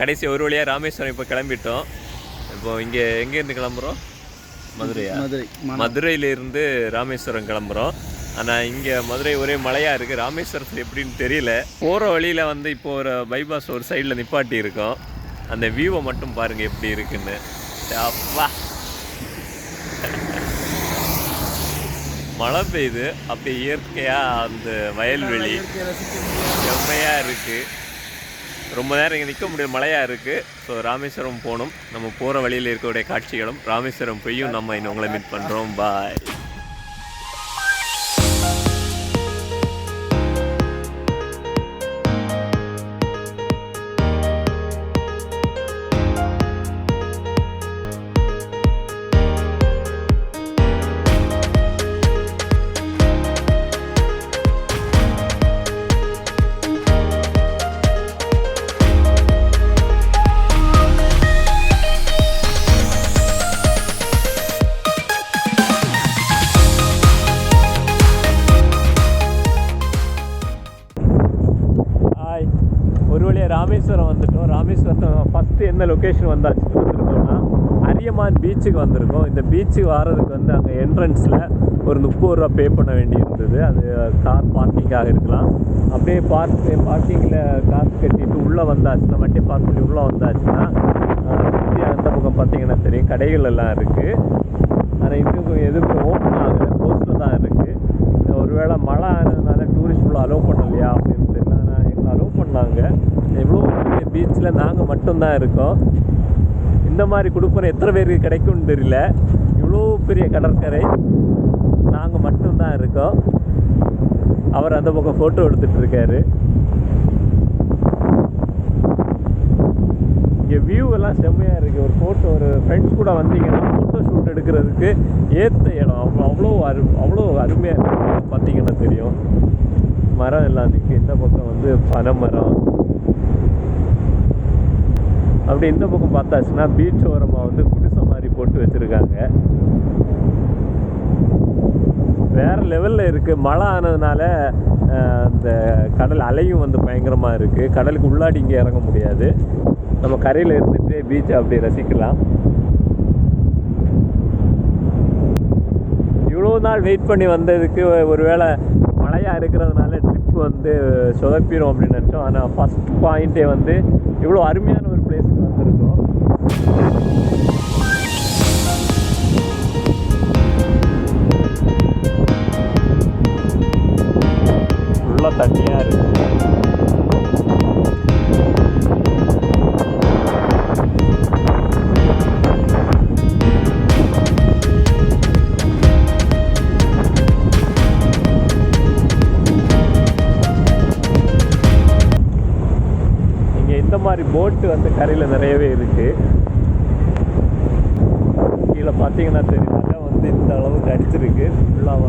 கடைசி ஒரு வழியாக ராமேஸ்வரம் இப்போ கிளம்பிட்டோம். இப்போ இங்கே எங்கேருந்து கிளம்புறோம்? மதுரையா? மதுரை மதுரையிலேருந்து ராமேஸ்வரம் கிளம்புறோம். ஆனால் இங்கே மதுரை ஒரே மழையாக இருக்குது ராமேஸ்வரத்தில் எப்படின்னு தெரியல. போகிற வழியில் வந்து இப்போ ஒரு பைபாஸ் ஒரு சைடில் நிப்பாட்டி இருக்கோம். அந்த வியூவை மட்டும் பாருங்கள் எப்படி இருக்குன்னு. அப்பா மழை பெய்யுது. அப்படி இயற்கையாக அந்த வயல்வெளி. செம்மையாக இருக்குது ரொம்ப நேரம் இங்கே நிற்க முடியும் மழையாக இருக்குது ஸோ ராமேஸ்வரம் போகணும். நம்ம போகிற வழியில் இருக்கக்கூடிய காட்சிகளும் ராமேஸ்வரம் போயும் நம்ம இன்னும் உங்களை மீட் பண்ணுறோம் பாய் எந்த லொக்கேஷன் வந்தாச்சு வந்திருக்கோம்னா அரியமான் பீச்சுக்கு வந்திருக்கோம். இந்த பீச்சுக்கு வர்றதுக்கு வந்து அங்கே என்ட்ரன்ஸில் ஒரு முப்பது ரூபா பே பண்ண வேண்டி இருந்தது அது கார் பார்க்கிங்காக இருக்கலாம். அப்படியே பார்க் பார்க்கிங்கில் காசு கட்டிட்டு உள்ளே வந்தாச்சுன்னா வண்டி பார்க் பண்ணி உள்ளே வந்தாச்சுன்னா அந்த பக்கம் பார்த்தீங்கன்னா தெரியும். கடைகள் எல்லாம் இருக்குது ஆனால் இதுக்கும் எதுக்கும் ஓப்பன் ஆகலை க்ளோஸில் தான் இருக்குது ஒருவேளை மழை ஆனதுனால டூரிஸ்ட் உள்ள அலோவ் பண்ணலையா அப்படின்னு தெரியல ஆனால் எங்களை அலோவ் பண்ணாங்க எவ்வளோ பெரிய பீச்சில் நாங்கள் மட்டும்தான் இருக்கோம். இந்த மாதிரி கொடுப்பனை எத்தனை பேருக்கு கிடைக்கும்னு தெரியல. இவ்வளோ பெரிய கடற்கரை. நாங்கள் மட்டும்தான் இருக்கோம். அவர் அந்த பக்கம் ஃபோட்டோ எடுத்துட்ருக்காரு இங்கே வியூ எல்லாம் செம்மையாக இருக்குது ஒரு ஃபோட்டோ ஒரு ஃப்ரெண்ட்ஸ் கூட வந்தீங்கன்னா ஃபோட்டோ ஷூட் எடுக்கிறதுக்கு ஏற்ற இடம். அவ்வளோ அவ்வளோ அரு அவ்வளோ அருமையாக இருக்குது பார்த்தீங்கன்னா தெரியும். மரம் எல்லாம் இருக்குது இந்த பக்கம் வந்து பனை மரம் அப்படி இந்த பக்கம் பார்த்தாச்சுன்னா பீச் ஓரமாக வந்து குடிசை மாதிரி போட்டு வச்சுருக்காங்க. வேறு லெவலில் இருக்குது மழை ஆனதுனால அந்த கடல் அலையும் வந்து பயங்கரமாக இருக்குது கடலுக்கு உள்ளாடி இங்கே இறங்க முடியாது. நம்ம கரையில் இருந்துட்டு பீச்சை அப்படி ரசிக்கலாம். இவ்வளோ நாள் வெயிட் பண்ணி வந்ததுக்கு ஒருவேளை மழையாக இருக்கிறதுனால ட்ரிப் வந்து சொதப்பிடும் அப்படின்னு நினச்சோம். ஆனால் ஃபஸ்ட் பாயிண்ட்டே வந்து இவ்வளோ அருமையான பிளேஸ்க்கு வந்திருக்கோம். ஃபுல்லாக தண்ணியாக இருக்குது இந்த மாதிரி போட்டு வந்து கரையில் நிறையவே இருக்குது கீழே பார்த்தீங்கன்னா தெரியும். வந்து இந்த அளவுக்கு அடிச்சிருக்கு. ஃபுல்லாக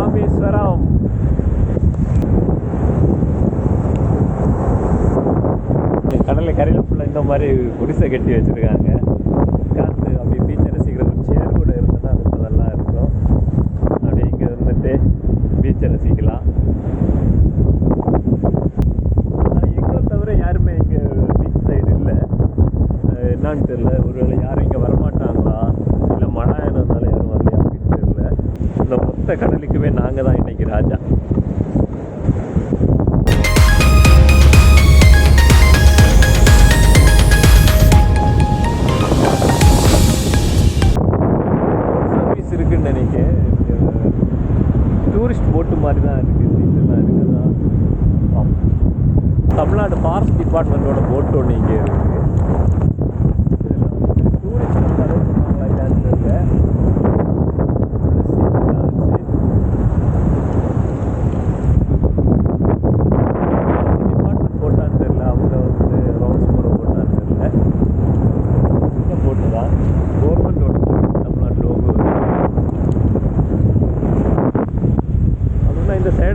ராமேஸ்வரம். கடலை கரையில் ஃபுல்லாக இந்த மாதிரி குடிசை கட்டி வச்சுருக்காங்க. உட்காந்து அப்படியே பீச்சை ரசிக்கிற ஒரு சேர் கூட இருந்ததுன்னா ரொம்ப நல்லா இருக்கும். அப்படியே இங்கே இருந்துட்டு பீச்சை ரசிக்கலாம். எங்களை தவிர யாருமே இங்கே பீச் சைடு இல்லை. என்னான்னு என்னன்னு தெரியல யாரும் இங்கே வரமாட்டாங்களா இல்லை மழை ஆனதுனால யாரும் வரலையா அப்படின்னு தெரியல இந்த மொத்த கடலுக்குமே நாங்கள் தான் இன்னைக்கு ராஜா. சர்வீஸ் இருக்குன்னு நினைக்கிறேன். டூரிஸ்ட் போட்டு மாதிரி தான் இருக்குது இதெல்லாம் இருக்குதா? தமிழ்நாடு தமிழ்நாடு ஃபாரஸ்ட் டிபார்ட்மெண்ட்டோட போட் ஒன்று இங்கே இருக்குது tourist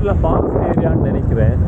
itulah farms area and then